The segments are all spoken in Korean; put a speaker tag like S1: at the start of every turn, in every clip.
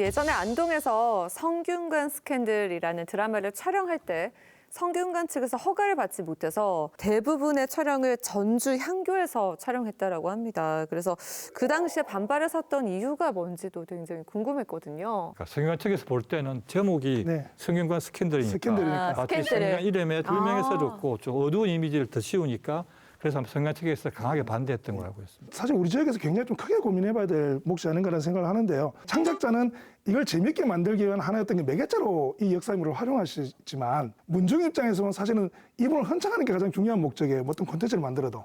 S1: 예전에 안동에서 성균관 스캔들이라는 드라마를 촬영할 때 성균관 측에서 허가를 받지 못해서 대부분의 촬영을 전주 향교에서 촬영했다라고 합니다. 그래서 그 당시에 반발을 샀던 이유가 뭔지도 굉장히 궁금했거든요.
S2: 그러니까 성균관 측에서 볼 때는 제목이
S3: 네.
S2: 성균관 스캔들이니까
S3: 스캔들이니까.
S1: 아,
S2: 마치
S1: 스캔들을.
S2: 성균관 이름에 돌명에
S1: 아.
S2: 써줬고 좀 어두운 이미지를 더 씌우니까 그래서 성균관 측에서 강하게 반대했던 거라고 했습니다.
S3: 사실 우리 지역에서 굉장히 좀 크게 고민해봐야 될 몫이 아닌가라는 생각을 하는데요. 창작자는 이걸 재밌게 만들기 위한 하나였던 게 매개체로 이 역사인물을 활용하시지만 문중 입장에서는 사실은 이분을 헌창하는 게 가장 중요한 목적이에요. 뭐 어떤 콘텐츠를 만들어도.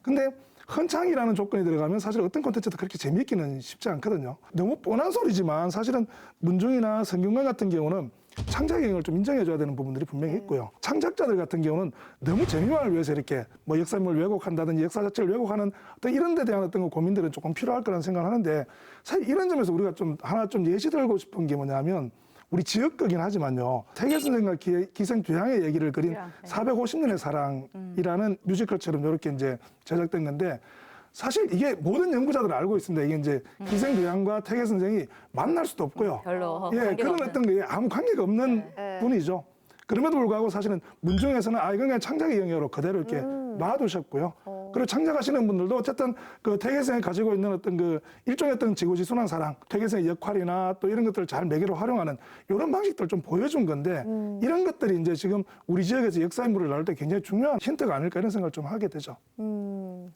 S3: 근데 헌창이라는 조건이 들어가면 사실 어떤 콘텐츠도 그렇게 재미있기는 쉽지 않거든요. 너무 뻔한 소리지만 사실은 문중이나 성균관 같은 경우는 창작의 영역을 좀 인정해줘야 되는 부분들이 분명히 있고요. 창작자들 같은 경우는 너무 재미만을 위해서 이렇게 뭐 역사인물을 왜곡한다든지 역사 자체를 왜곡하는 어떤 이런 데 대한 어떤 그 고민들은 조금 필요할 거라는 생각을 하는데 사실 이런 점에서 우리가 좀 하나 좀 예시 들고 싶은 게 뭐냐면 우리 지역 거긴 하지만요. 태계 선생과 기, 기생 두양의 얘기를 그린
S1: 두양, 네.
S3: 450년의 사랑이라는 뮤지컬처럼 이렇게 이제 제작된 건데 사실 이게 모든 연구자들은 알고 있습니다. 이게 이제 기생 두양과 태계 선생이 만날 수도 없고요.
S1: 별로
S3: 예,
S1: 관계가
S3: 그런
S1: 없는.
S3: 어떤 게 아무 관계가 없는
S1: 네.
S3: 분이죠. 그럼에도 불구하고 사실은 문중에서는 아 이건 그냥 창작의 영역으로 그대로 이렇게
S1: 음.
S3: 놔두셨고요.
S1: 어.
S3: 그리고 창작하시는 분들도 어쨌든 그 태계생이 가지고 있는 어떤 그 일종의 어떤 지고지 순환 사랑, 태계생의 역할이나 또 이런 것들을 잘 매개로 활용하는 이런 방식들을 좀 보여준 건데
S1: 음.
S3: 이런 것들이 이제 지금 우리 지역에서 역사 인물을 나올 때 굉장히 중요한 힌트가 아닐까 이런 생각을 좀 하게 되죠.
S1: 음,